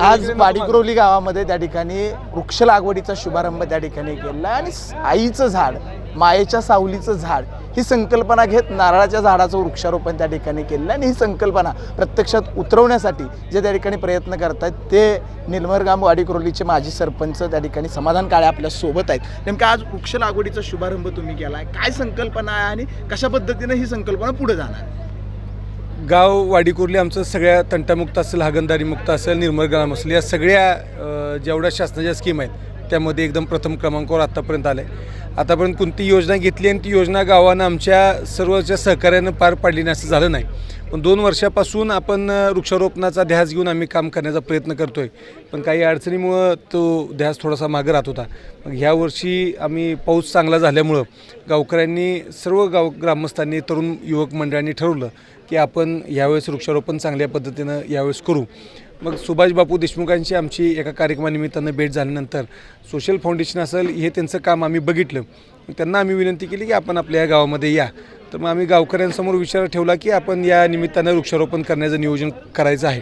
आज वाडीकुरोली गावामध्ये त्या ठिकाणी वृक्ष लागवडीचा शुभारंभ त्या ठिकाणी केला आणि आईचं झाड मायेच्या सावलीचं झाड ही संकल्पना घेत नारळाच्या झाडाचं वृक्षारोपण त्या ठिकाणी केलं आणि ही संकल्पना प्रत्यक्षात उतरवण्यासाठी जे त्या ठिकाणी प्रयत्न करतात ते निलमरगाम वाडीकुरोलीचे माजी सरपंच त्या ठिकाणी समाधान काळे आपल्यासोबत आहेत. नेमकं आज वृक्ष लागवडीचा शुभारंभ तुम्ही केला आहे काय संकल्पना आहे आणि कशा पद्धतीने ही संकल्पना पुढे जाणार? गाव वाडीकुर्ली आमचं सगळ्या तंटामुक्त असेल हागणदारीमुक्त असेल निर्मळ ग्राम असेल या सगळ्या जेवढ्या शासनाच्या स्कीम आहेत त्यामध्ये एकदम प्रथम क्रमांकावर आत्तापर्यंत आलं आहे आतापर्यंत कोणती योजना घेतली आणि ती योजना गावानं आमच्या सर्वच्या सहकार्यानं पार पाडली नाही असं झालं नाही. पण दोन वर्षापासून आपण वृक्षारोपणाचा ध्यास घेऊन आम्ही काम करण्याचा प्रयत्न करतो आहे पण काही अडचणीमुळं तो ध्यास थोडासा मागं राहत होता. मग ह्या वर्षी आम्ही पाऊस चांगला झाल्यामुळं गावकऱ्यांनी सर्व गाव ग्रामस्थांनी तरुण युवक मंडळांनी ठरवलं की आपण यावेळेस वृक्षारोपण चांगल्या पद्धतीनं यावेळेस करू. मग सुभाषबापू देशमुखांशी देशमुखांची आमची एका कार्यक्रमानिमित्तानं भेट झाल्यानंतर सोशल फाउंडेशन असेल हे त्यांचं काम आम्ही बघितलं. त्यांना आम्ही विनंती केली की आपण आपल्या या गावामध्ये या. तर मग आम्ही गावकऱ्यांसमोर विचार ठेवला की आपण या निमित्तानं वृक्षारोपण करण्याचं नियोजन करायचं आहे.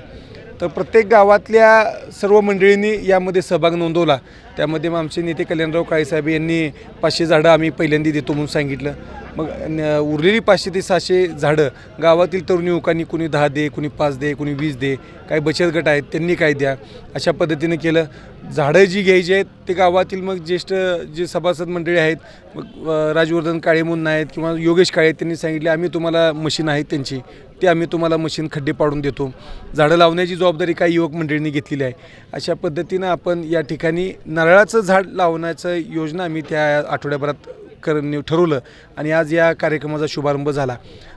तर प्रत्येक गावातल्या सर्व मंडळींनी यामध्ये सहभाग नोंदवला. त्यामध्ये मग आमचे नेते कल्याणराव काळेसाहेब यांनी पाचशे झाडं आम्ही पहिल्यांदा देतो म्हणून सांगितलं. मग उरलेली पाचशे ते सहाशे झाडं गावातील तरुण युवकांनी कुणी दहा दे कुणी पाच दे कुणी वीस दे काही बचत गट आहेत त्यांनी काय द्या. अशा पद्धतीनं केलं. झाडं जी घ्यायची आहेत ते गावातील मग ज्येष्ठ जे सभासद मंडळी आहेत मग राजवर्धन काळे म्हणून आहेत किंवा योगेश काळे आहेत, त्यांनी सांगितले आम्ही तुम्हाला मशीन आहेत त्यांची. ते आम्ही तुम्हाला मशीन खड्डे पाडून देतो. झाडं लावण्याची जबाबदारी काही युवक मंडळींनी घेतलेली आहे. अशा पद्धतीनं आपण या ठिकाणी नारळाचं झाड लावण्याचं योजना आम्ही त्या आठवड्याभरात कर ठरवलं आणि आज या कार्यक्रमाचा शुभारंभ झाला.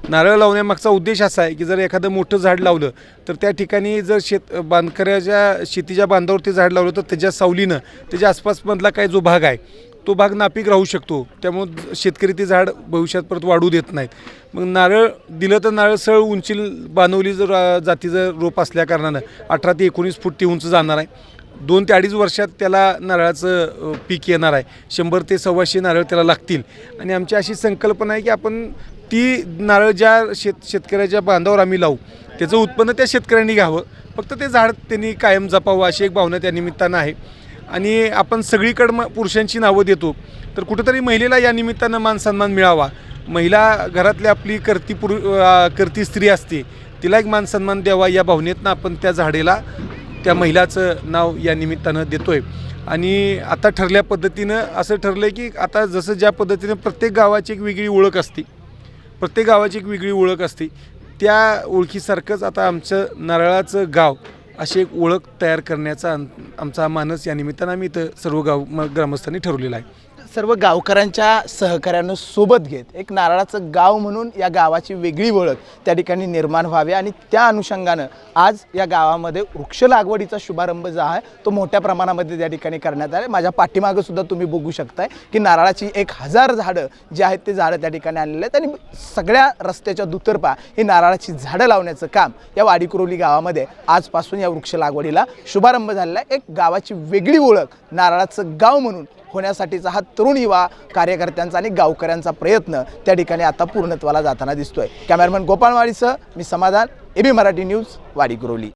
नारळ लावण्यामागचा उद्देश असा आहे की जर एखादं मोठं झाड लावलं तर त्या ठिकाणी जर शेत बांधकऱ्याच्या शेतीच्या बांधावर ते झाड लावलं तर त्याच्या सावलीनं त्याच्या आसपासमधला काही जो भाग आहे तो भाग नापीक राहू शकतो. त्यामुळं शेतकरी ते झाड भविष्यात परत वाढू देत नाहीत. मग नारळ दिलं तर नारळ सरळ उंची बांधवली जर जातीचं रोप असल्याकारणानं अठरा ते एकोणीस फूट ती उंच जाणार आहे. दोन ते अडीच वर्षात त्याला नारळाचं पीक येणार आहे. शंभर ते सव्वाशे नारळ त्याला लागतील. आणि आमची अशी संकल्पना आहे की आपण ती नारळ ज्या शेत शेतकऱ्याच्या बांधावर आम्ही लावू त्याचं उत्पन्न त्या शेतकऱ्यांनी घ्यावं. फक्त ते झाड त्यांनी कायम जपावं अशी एक भावना त्या निमित्तानं आहे. आणि आपण सगळीकडं मग पुरुषांची नावं देतो तर कुठंतरी महिलेला या निमित्तानं मान सन्मान मिळावा. महिला घरातली आपली करती पुरु करती स्त्री असते तिला एक मान सन्मान द्यावा या भावनेतनं आपण त्या झाडेला त्या महिलाचं नाव या निमित्तानं देतो आहे आणि आता ठरल्या पद्धतीनं असं ठरलं आहे की आता जसं ज्या पद्धतीनं प्रत्येक गावाची एक वेगळी ओळख असते प्रत्येक गावाची एक वेगळी ओळख असते त्या ओळखीसारखंच आता आमचं नारळाचं गाव अशी एक ओळख तयार करण्याचा आम- आमचा मानस या निमित्तानं आम्ही इथं सर्व गाव म- ग्रामस्थांनी ठरवलेला आहे. सर्व गावकऱ्यांच्या सहकार्यानं सोबत घेत एक नारळाचं गाव म्हणून या गावाची वेगळी ओळख त्या ठिकाणी निर्माण व्हावी आणि त्या अनुषंगानं आज या गावामध्ये वृक्ष लागवडीचा शुभारंभ जो आहे तो मोठ्या प्रमाणामध्ये त्या ठिकाणी करण्यात आला माझ्या पाठीमागं सुद्धा तुम्ही बघू शकताय की नारळाची एक हजार झाडं जी आहेत ते झाडं त्या ठिकाणी आणलेले आहेत. आणि सगळ्या रस्त्याच्या दुतर्फा ही नारळाची झाडं लावण्याचं काम या वाडीकुरोली गावामध्ये आजपासून या वृक्ष लागवडीला शुभारंभ झालेला आहे. एक गावाची वेगळी ओळख नारळाचं गाव म्हणून होण्यासाठीचा हा तरुण युवा कार्यकर्त्यांचा आणि गावकऱ्यांचा प्रयत्न त्या ठिकाणी आता पूर्णत्वाला जाताना दिसतोय. कॅमेरामन गोपाळवाडीसह मी समाधान एबी मराठी न्यूज वाडी गुरवली